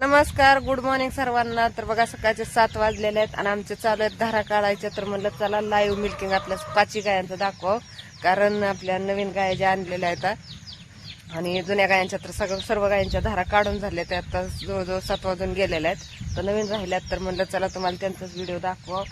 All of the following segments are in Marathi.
नमस्कार गुड मॉर्निंग सर्वांना. तर बघा सकाळचे सात वाजलेले आहेत आणि आमचे चालू आहेत धारा काढायच्या तर म्हणलं चला लाईव्ह मिल्किंग आपल्या पाची गायांचं दाखव कारण आपल्या नवीन गाया ज्या आणलेल्या आहेत आणि जुन्या गायांच्या तर सगळं सर्व गायांच्या धारा काढून झाल्या त्या आता जवळजवळ सात वाजून गेलेल्या आहेत. तर नवीन राहिल्यात तर म्हणलं चला तुम्हाला त्यांचाच व्हिडिओ दाखवा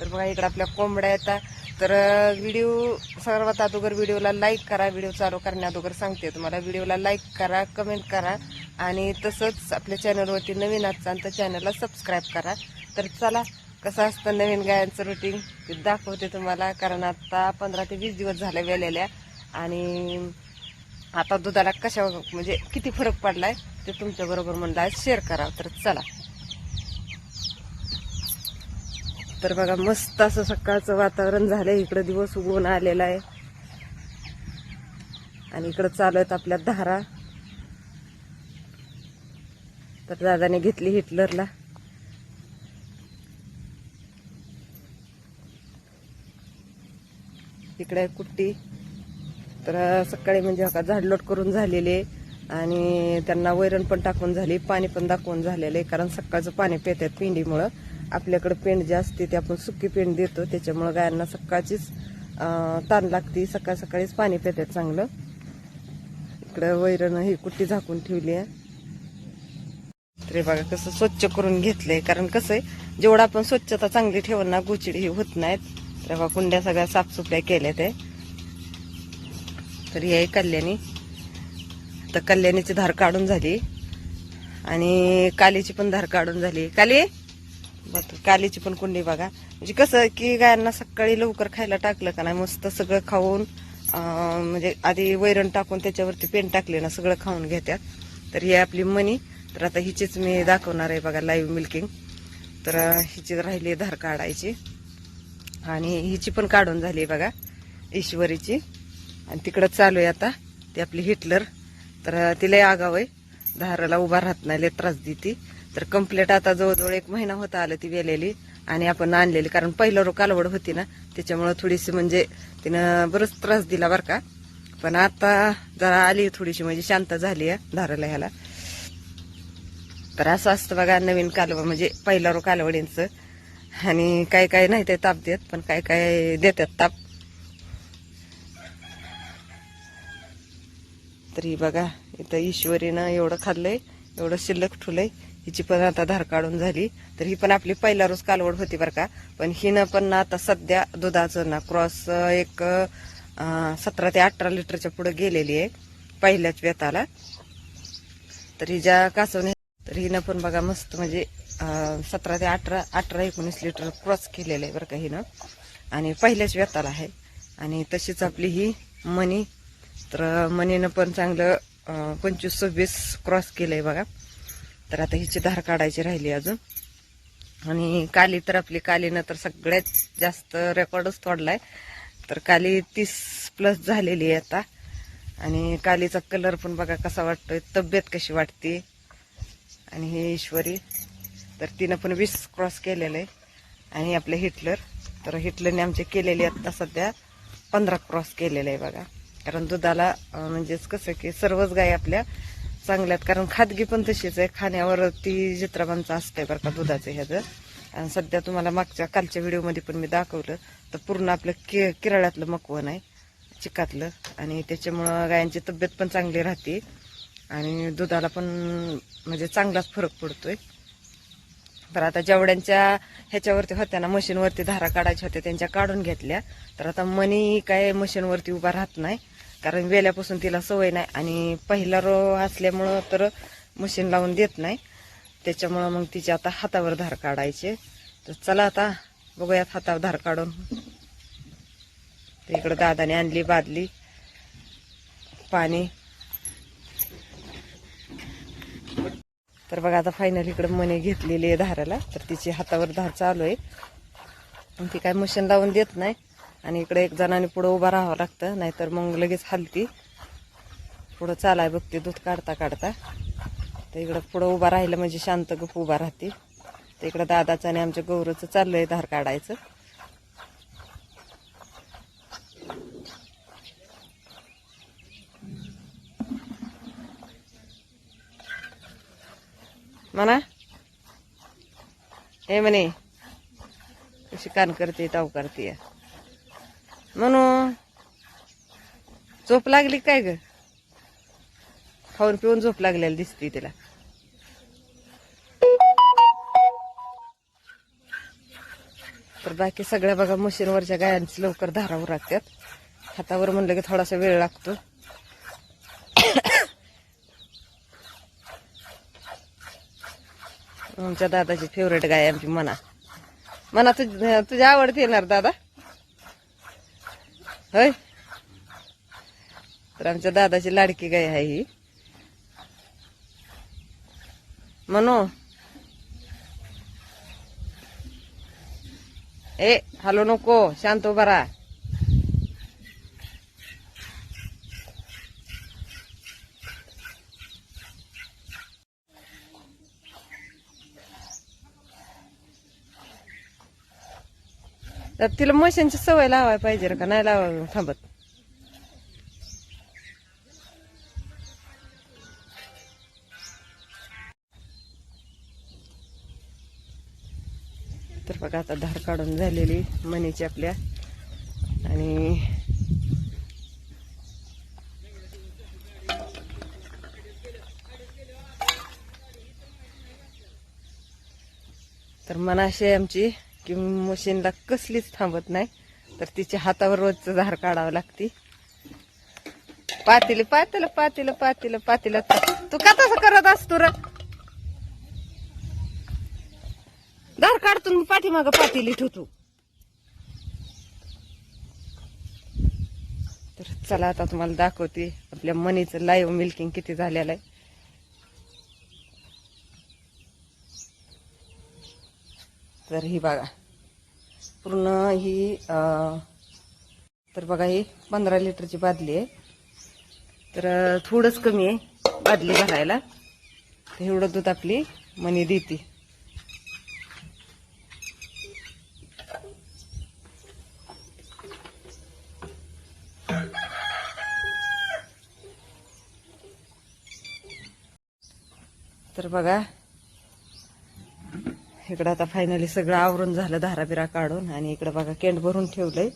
तर बघा इकडे आपल्या कोंबड्या येतात. तर व्हिडिओ सर्वात अगोदर व्हिडिओला लाईक करा व्हिडिओ चालू करण्या अगोदर सांगते तुम्हाला. व्हिडिओला लाईक करा कमेंट करा. आणि तसंच आपल्या चॅनलवरती नवीन असाल तर चॅनलला सबस्क्राईब करा. तर चला कसं असतं नवीन गायांचं रुटीन ते दाखवते तुम्हाला. कारण आता पंधरा ते वीस दिवस झाले वेलेल्या. आणि आता दुधाला कशा म्हणजे किती फरक पडलाय ते तुमच्याबरोबर म्हणलं आज शेअर करा तर चला. तर बघा मस्त असं सकाळचं वातावरण झालंय. इकडं दिवस उगवून आलेला आहे. आणि इकडं चालू आहेत आपल्या धारा. तर दादाने घेतली हिटलरला. इकडे कुट्टी. तर सकाळी म्हणजे का झाडलोट करून झालेले आणि त्यांना वैरण पण टाकून झाली. पाणी पण दाखवून झालेलं आहे. कारण सकाळचं पाणी प्यात आहेत पिंडीमुळं. आपल्याकडं पेंड जे असते ते आपण सुकी पेंड देतो. त्याच्यामुळं गायांना सकाळचीच ताण लागते. सकाळ सकाळीच पाणी पितात चांगलं. इकडं वैरण ही कुट्टी झाकून ठेवली आहे. तरी बघा कसं स्वच्छ करून घेतलंय. कारण कसं आहे जेवढं आपण स्वच्छता चांगली ठेवून ना गुचिडी ही होत नाहीत. तर बघा कुंड्या सगळ्या साफसुफऱ्या केल्या ते तर हे आहे कल्याणी. तर कल्याणीची धार काढून झाली. आणि कालीची पण धार काढून झाली. काली! बघ कालीची पण कुंडी बघा. म्हणजे कसं की गायांना सकाळी लवकर खायला टाकलं का नाही मस्त सगळं खाऊन म्हणजे आधी वैरण टाकून त्याच्यावरती पेन टाकले ना सगळं खाऊन घेतात तर ही आपली मनी. तर आता हिचीच मी दाखवणार आहे बघा लाईव्ह मिल्किंग तर हिची राहिली धार काढायची. आणि हिची पण काढून झाली बघा ईश्वरीची. आणि तिकडं चालू आहे आता ती आपली हिटलर. तर अं, तिला आगाव आहे. धाराला उभा राहत नाही त्रास देती. तर कंप्लीट आता जवळजवळ एक महिना होता आलं ती वेलेली आणि आपण आणलेली कारण पहिलं रो कालवड होती ना त्याच्यामुळं थोडीशी म्हणजे तिनं बरंच त्रास दिला बरं का. पण आता जरा आली थोडीशी म्हणजे शांत झाली आहे धाराला ह्याला. तर असं असतं बघा नवीन कालवड म्हणजे पहिला रो कालवडींचं आणि काय काय नाही ते ताप देत पण काय काय देतात ताप. तरी बघा इथं ईश्वरीनं एवढं खाल्लंय एवढं शिल्लक ठुलंय हिची पण आता धार काढून झाली. तर ही पण आपली पहिला रोज कालवड होती बरं का. पण हिनं पण ना आता सध्या दुधाचं ना क्रॉस एक सतरा ते अठरा लिटरच्या पुढे गेलेली आहे पहिल्याच व्यताला. तर हिच्या कासवने तर हिनं पण बघा मस्त म्हणजे सतरा ते अठरा अठरा एकोणीस लिटर क्रॉस केलेलं आहे बरं का हिनं. आणि पहिल्याच व्यताला आहे. आणि तशीच आपली ही मनी. तर मनीनं पण चांगलं पंचवीस सव्वीस क्रॉस केलं आहे बघा. तर आता हिची धार काढायची राहिली अजून. आणि काली तर आपली कालीनं तर सगळ्यात जास्त रेकॉर्डच तोडलाय. तर काली तीस प्लस झालेली आहे आता. आणि कालीचा कलर पण बघा कसा वाटतोय तब्येत कशी वाटते. आणि हे ईश्वरी तर तिनं पण वीस क्रॉस केलेलं आहे. आणि आपलं हिटलर तर हिटलरने आमचे केलेले आता सध्या पंधरा क्रॉस केलेले आहे बघा. कारण दुधाला म्हणजेच कसं की सर्वच गाय आपल्या चांगल्यात कारण खादगी पण तशीच आहे. खाण्यावर ती जत्राबांचं असतंय बरं का दुधाचं ह्याचं आणि सध्या तुम्हाला मागच्या कालच्या व्हिडिओमध्ये पण मी दाखवलं. तर पूर्ण आपलं कि किराळ्यातलं मकवण आहे चिकातलं. आणि त्याच्यामुळं गायांची तब्येत पण चांगली राहते. आणि दुधाला पण म्हणजे चांगलाच फरक पडतोय. तर आता जेवढ्यांच्या ह्याच्यावरती होत्या ना मशीनवरती धारा काढायच्या होत्या त्यांच्या काढून घेतल्या. तर आता मनी काय मशीनवरती उभा राहत नाही. कारण वेल्यापासून तिला सवय नाही आणि पहिला रो असल्यामुळं तर मशीन लावून देत नाही. त्याच्यामुळं मग तिचे आता हातावर धार काढायचे. तर चला आता बघूयात हातावर धार काढून. तर इकडं दादाने आणली बादली पाणी. तर बघा आता फायनल इकडं मने घेतलेली आहे धाराला. तर तिची हातावर धार चालू आहे. ती काय मशीन लावून देत नाही. आणि इकडे एक जणाने पुढं उभा राहावं लागतं नाहीतर मग लगेच हलती. पुढं चालाय बघते दूध काढता काढता. तर इकडं पुढं उभा राहिलं म्हणजे शांत गप उभा राहते तर इकडं दादाचं आणि आमच्या गौरवचं चाललंय धार काढायचं. म्हणा हे म्हणे कशी कान करते ताव करते. म्हणून झोप लागली काय ग? खाऊन पिऊन झोप लागलेली दिसते तिला. तर बाकी सगळ्या बघा मशीनवरच्या गायांची लवकर धारावर लागतात हातावर म्हणलं की थोडासा वेळ लागतो. आमच्या दादाची फेवरेट गाय आमची मना. मना तुझ तुझी आवडते येणार दादा? होय? तर आमच्या दादाची लाडकी गाय आहे ही. म्हणू ए हॅलो नको. शांत उभा तर तिला मशीनची सवय लावायला पाहिजे का? नाही लावा थांबत. तर बघा आता धार काढून झालेली मनीची आपल्या. आणि तर मनाशी आमची. की मशीनला कसलीच थांबत नाही. तर तिच्या हातावर रोजचं धार काढावं लागते. पातील पातीला पातीला पातीला पातीला. तू का तसं करत असतो र? दार काढतो पाठीमाग पातीली ठेवतो तर चला आता तुम्हाला दाखवते. आपल्या मनीचं लाईव्ह मिल्किंग किती झालेलं आहे. तर ही बघा. पूर्ण ही तर बघा ही पंधरा लिटरची बादली आहे. तर थोडंच कमी आहे बादली भरायला. तर एवढं दूध आपली मनी देते. तर बघा इकडं आता फायनली सगळं आवरून झालं धाराबिरा काढून आणि इकडं बघा कॅन्ड भरून ठेवलंय.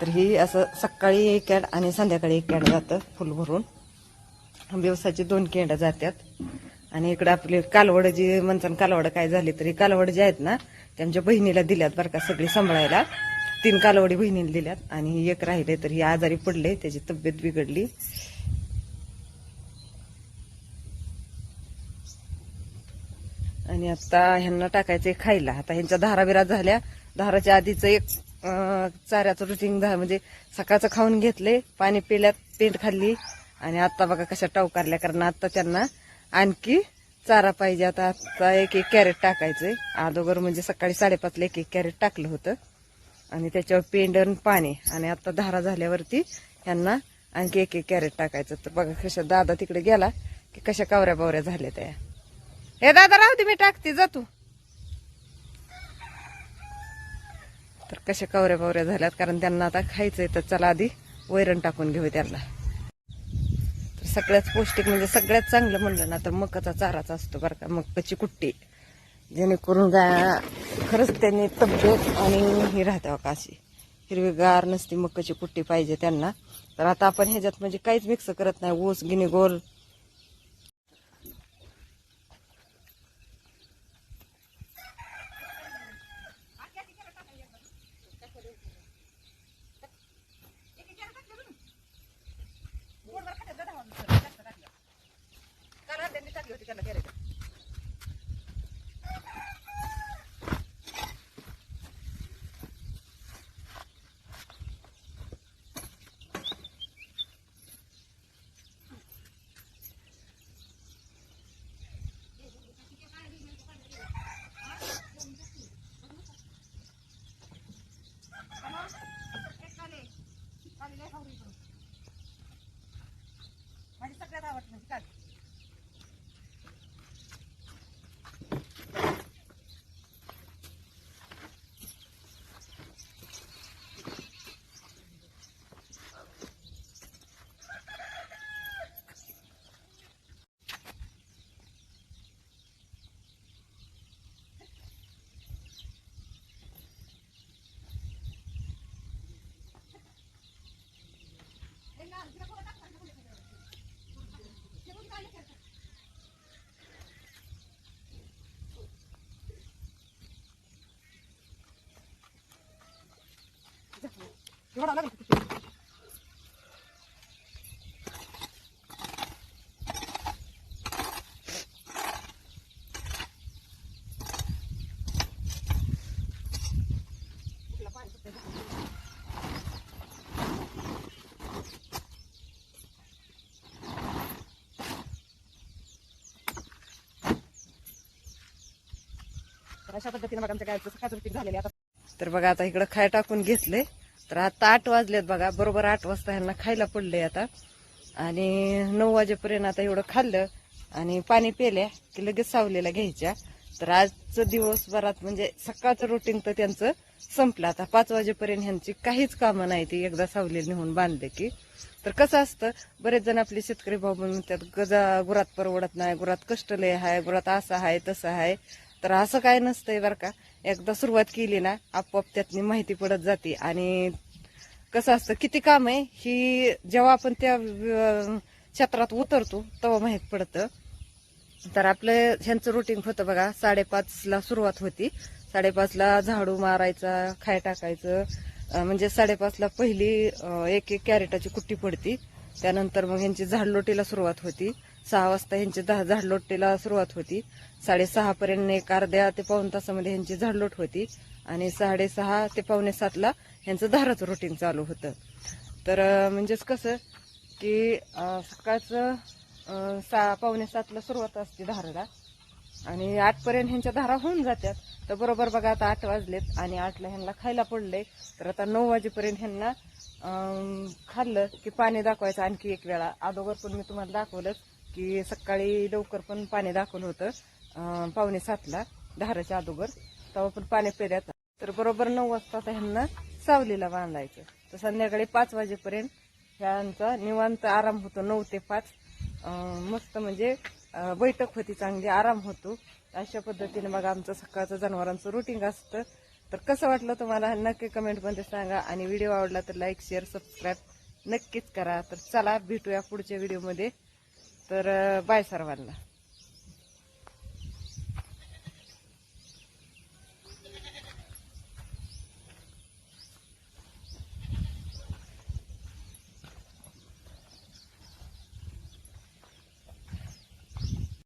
तर ही असं सकाळी एक कॅन्ड आणि संध्याकाळी एक कॅन्ड जातं फुल भरून. दिवसाची दोन कॅन्ड जातात आणि इकडं आपली कालवड जी म्हणतात कालवड काय झाली तरी कालवड जे आहेत ना ते आमच्या बहिणीला दिल्यात बरं का सगळी सांभाळायला. तीन कालवडी बहिणीला दिल्यात आणि एक राहिले तर ही आजारी पडले त्याची तब्येत बिघडली. आणि आता ह्यांना टाकायचंय खायला. आता ह्यांच्या धाराबिरा झाल्या. धाराच्या आधीच एक चाऱ्याचं रुटीन म्हणजे सकाळचं खाऊन घेतले पाणी पिल्यात पेंट खाल्ली. आणि आता बघा कशा टावकारल्या कारण आता त्यांना आणखी चारा पाहिजे. आता आता एक एक कॅरेट टाकायचंय. अगोदर म्हणजे सकाळी साडेपाचला एक एक कॅरेट टाकलं होतं. आणि त्याच्यावर पेंड आणि पाणी. आणि आता धारा झाल्यावरती ह्यांना आणखी एक एक कॅरेट टाकायचं. तर बघा कशा दादा तिकडे गेला की कशा कावऱ्या बावऱ्या झाल्या त्या. हे दादा राहू दे मी टाकते. जा तू. तर कशा कवऱ्या बावऱ्या झाल्यात कारण त्यांना आता खायचंय तर चला आधी वैरण टाकून घेऊ त्यांना. तर सगळ्यात पौष्टिक म्हणजे सगळ्यात चांगलं म्हणलं ना तर मकाचा चाराचा असतो बरं का मकाची कुट्टी. जेणेकरून गा खरंच त्यांनी तब्येत आणि ही राहते का अशी. हिरवीगार नसती मकाची कुट्टी पाहिजे त्यांना. तर आता आपण ह्याच्यात म्हणजे काहीच मिक्स करत नाही. ऊस गिनी गोल gonna hit it. तर अशा पद्धतीने बघा आमच्या गायचं सकाळचं झालेले आता तर बघा आता इकडं खाय टाकून घेतले तर आता आठ वाजलेत बघा. बरोबर आठ वाजता ह्यांना खायला पडले आता. आणि नऊ वाजेपर्यंत आता एवढं खाल्लं आणि पाणी पेल्या की लगेच सावलीला घ्यायच्या. तर आजचं दिवसभरात म्हणजे सकाळचं रुटीन तर त्यांचं संपलं. आता पाच वाजेपर्यंत ह्यांची काहीच कामं नाही. ती एकदा सावली नेऊन बांधले की. तर कसं असतं बरेच जण आपले शेतकरी भाऊ म्हणतात गजा गुरात परवडत नाही गुरात कष्ट लय आहे गुरात असं आहे तसं आहे तर असं काय नसतंय बरं का. एकदा सुरुवात केली ना आपोआप त्यातनी माहिती पडत जाते. आणि कसं असतं किती काम आहे ही जेव्हा आपण त्या अं, क्षेत्रात उतरतो तेव्हा माहीत पडतं. तर आपलं ह्यांचं रुटीन होतं बघा साडेपाचला सुरुवात होती. साडेपाचला झाडू मारायचा खाय टाकायचं. अं, म्हणजे साडेपाचला पहिली अं, एक एक कॅरेटाची कुट्टी पडती. त्यानंतर मग ह्यांची झाडलोटीला सुरुवात होती. सहा वाजता ह्यांची दहा झाडलोटीला सुरुवात होती. साडेसहा पर्यंत एक अर्ध्या ते पाऊन तासामध्ये ह्यांची झाडलोट होती आणि साडेसहा ते पावणे सातला ह्यांचं धाराचं रुटीन चालू होतं. तर म्हणजेच कसं की सकाळचं सहा पावणे सातला सुरुवात असते धाराला आणि आठपर्यंत ह्यांच्या धारा होऊन जात्यात. तर बरोबर बघा आता आठ वाजलेत आणि आठला ह्यांना खायला पडले तर आता नऊ वाजेपर्यंत ह्यांना खाल्लं की पाणी दाखवायचं आणखी एक वेळा. अगोदर पण मी तुम्हाला दाखवलंच. की सकाळी लवकर पण पाणी दाखवलं होतं. पावणे सातला धाराच्या अगोदर. तेव्हा पण पाणी पेऱ्यात तर बरोबर नऊ वाजता ह्यांना सावलीला बांधायचं. तर संध्याकाळी पाच वाजेपर्यंत ह्यांचा निवांत आराम होतो नऊ ते पाच. मस्त म्हणजे बैठक होती चांगली आराम होतो. अशा पद्धतीने मग आमचं सकाळचं जनावरांचं रुटीन असतं. तर कसं वाटलं तुम्हाला? नक्की कमेंटमध्ये सांगा. आणि व्हिडिओ आवडला तर लाईक शेअर सबस्क्राईब नक्कीच करा. तर चला भेटूया पुढच्या व्हिडिओमध्ये तर बाय सर्वांना.